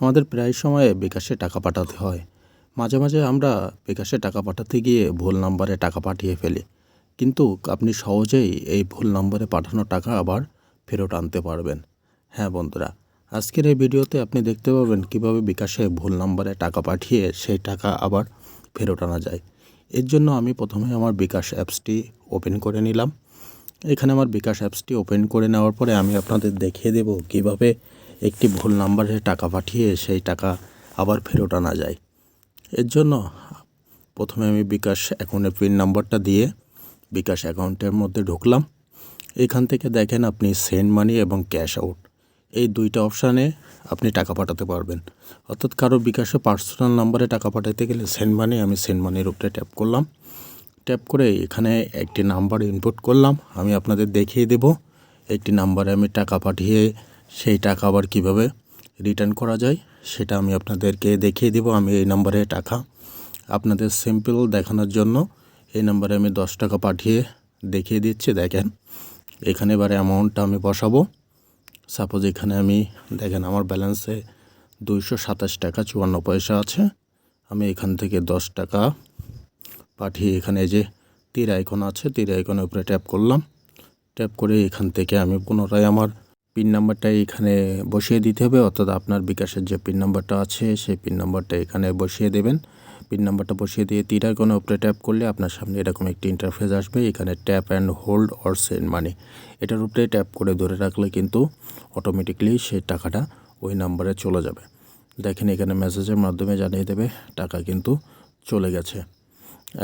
আমাদের প্রায় সময়ে বিকাশে টাকা পাঠাতে হয়। মাঝে মাঝে আমরা বিকাশে টাকা পাঠাতে গিয়ে ভুল নাম্বারে টাকা পাঠিয়ে ফেলি। কিন্তু আপনি সহজেই এই ভুল নম্বরে পাঠানো টাকা আবার ফেরত আনতে পারবেন। হ্যাঁ বন্ধুরা, আজকের এই ভিডিওতে আপনি দেখতে পাবেন কীভাবে বিকাশে ভুল নম্বরে টাকা পাঠিয়ে সেই টাকা আবার ফেরত আনা যায়। এর জন্য আমি প্রথমে আমার বিকাশ অ্যাপসটি ওপেন করে নিলাম। এখানে আমার বিকাশ অ্যাপসটি ওপেন করে নেওয়ার পরে আমি আপনাদের দেখিয়ে দেব কীভাবে একটি ভুল নাম্বারে টাকা পাঠিয়ে সেই টাকা আবার ফেরত আনা যায়। এর জন্য প্রথমে আমি বিকাশ অ্যাকাউন্টের পিন নাম্বারটা দিয়ে বিকাশ অ্যাকাউন্টের মধ্যে ঢুকলাম। এখান থেকে দেখেন আপনি সেন্ড মানি এবং ক্যাশ আউট। এই দুইটা অপশানে আপনি টাকা পাঠাতে পারবেন। অর্থাৎ কারও বিকাশে পার্সোনাল নাম্বারে টাকা পাঠাতে গেলে সেন্ড মানি, আমি সেন্ড মানির উপরে ট্যাপ করলাম। ট্যাপ করে এখানে একটি নাম্বার ইনপুট করলাম। আমি আপনাদের দেখিয়ে দেব, একটি নাম্বারে আমি টাকা পাঠিয়ে সেই টাকা আবার কীভাবে রিটার্ন করা যায়, সেটা আমি আপনাদেরকে দেখিয়ে দেব। আমি এই নাম্বারে টাকা আপনাদের সিম্পল দেখানোর জন্য এই নাম্বারে আমি দশ টাকা পাঠিয়ে দেখিয়ে দিচ্ছি। দেখেন, এখানে এবারে অ্যামাউন্টটা আমি বসাবো। সাপোজ এখানে আমি, দেখেন আমার ব্যালেন্সে দুইশো সাতাশ টাকা চুয়ান্ন পয়সা আছে। আমি এখান থেকে দশ টাকা পাঠিয়ে এখানে যে তীর আইকন আছে, তীর আইকনের উপরে ট্যাপ করলাম। ট্যাপ করে এখান থেকে আমি পুনরায় আমার পিন নাম্বারটা এখানে বসিয়ে দিতে হবে, অর্থাৎ আপনার বিকাশের যে পিন নাম্বারটা আছে, সেই পিন নাম্বারটা এখানে বসিয়ে দেবেন। পিন নাম্বারটা বসিয়ে দিয়ে তীর কোনো উপরে ট্যাপ করলে আপনার সামনে এরকম একটি ইন্টারফেস আসবে, এখানে tap and hold or send money এটার উপরে ট্যাপ করে ধরে রাখলে কিন্তু অটোমেটিকলি সেই টাকাটা ওই নাম্বারে চলে যাবে। দেখেন এখানে মেসেজের মাধ্যমে জানিয়ে দেবে, টাকা কিন্তু চলে গেছে।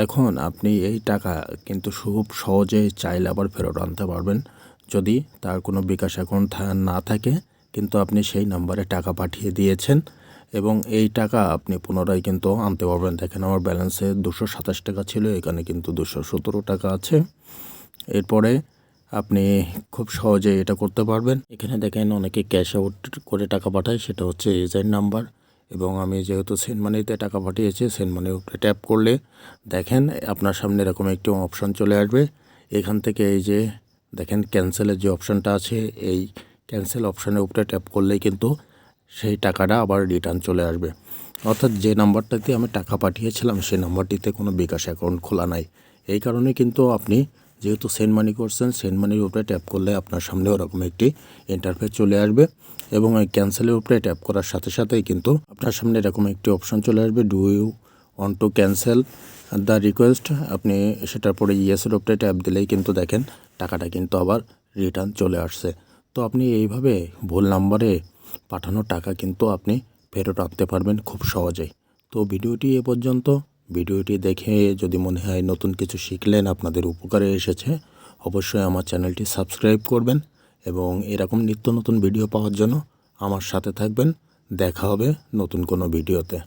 এখন আপনি এই টাকা কিন্তু খুব সহজেই চাইলে আবার ফেরত আনতে পারবেন। যদি তার কোনো বিকাশ অ্যাকাউন্ট না থাকে, কিন্তু আপনি সেই নাম্বারে টাকা পাঠিয়ে দিয়েছেন এবং এই টাকা আপনি পুনরায় কিন্তু আনতে পারবেন। দেখেন আমার ব্যালেন্সে দুশো সাতাশ টাকা ছিল, এখানে কিন্তু দুশো সতেরো টাকা আছে। এরপরে আপনি খুব সহজে এটা করতে পারবেন। এখানে দেখেন অনেকে ক্যাশ আউট করে টাকা পাঠায়, সেটা হচ্ছে এজেন্ট নাম্বার এবং আমি যেহেতু সেন্ট মানিতে টাকা পাঠিয়েছি সেন্ট মানির উপরে ট্যাপ করলে দেখেন আপনার সামনে এরকম একটি অপশান চলে আসবে। এখান থেকে এই যে দেখেন ক্যান্সেলের যে অপশানটা আছে, এই ক্যান্সেল অপশানের উপরে ট্যাপ করলেই কিন্তু সেই টাকাটা আবার রিটার্ন চলে আসবে। অর্থাৎ যে নাম্বারটাতে আমি টাকা পাঠিয়েছিলাম, সেই নাম্বারটিতে কোনো বিকাশ অ্যাকাউন্ট খোলা নাই। এই কারণে কিন্তু আপনি যেহেতু সেন্ড মানি করছেন সেন্ড মানির উপরে ট্যাপ করলে আপনার সামনে ওরকম একটি ইন্টারফেস চলে আসবে এবং ওই ক্যান্সেলের উপরে ট্যাপ করার সাথে সাথেই কিন্তু আপনার সামনে এরকম একটি অপশন চলে আসবে do you want to cancel the request আপনি সেটার পরে ইয়েসের উপরে ট্যাপ দিলেই কিন্তু দেখেন টাকাটা কিন্তু আবার রিটার্ন চলে আসছে। তো আপনি এইভাবে ভুল নাম্বারে পাঠানো টাকা কিন্তু আপনি ফেরত আনতে পারবেন খুব সহজেই। তো ভিডিওটি এ পর্যন্ত, ভিডিওটি দেখে যদি মনে হয় নতুন কিছু শিখলেন, আপনাদের উপকারে এসেছে, অবশ্যই আমার চ্যানেলটি সাবস্ক্রাইব করবেন এবং এরকম নিত্য নতুন ভিডিও পাওয়ার জন্য আমার সাথে থাকবেন। দেখা হবে নতুন কোনো ভিডিওতে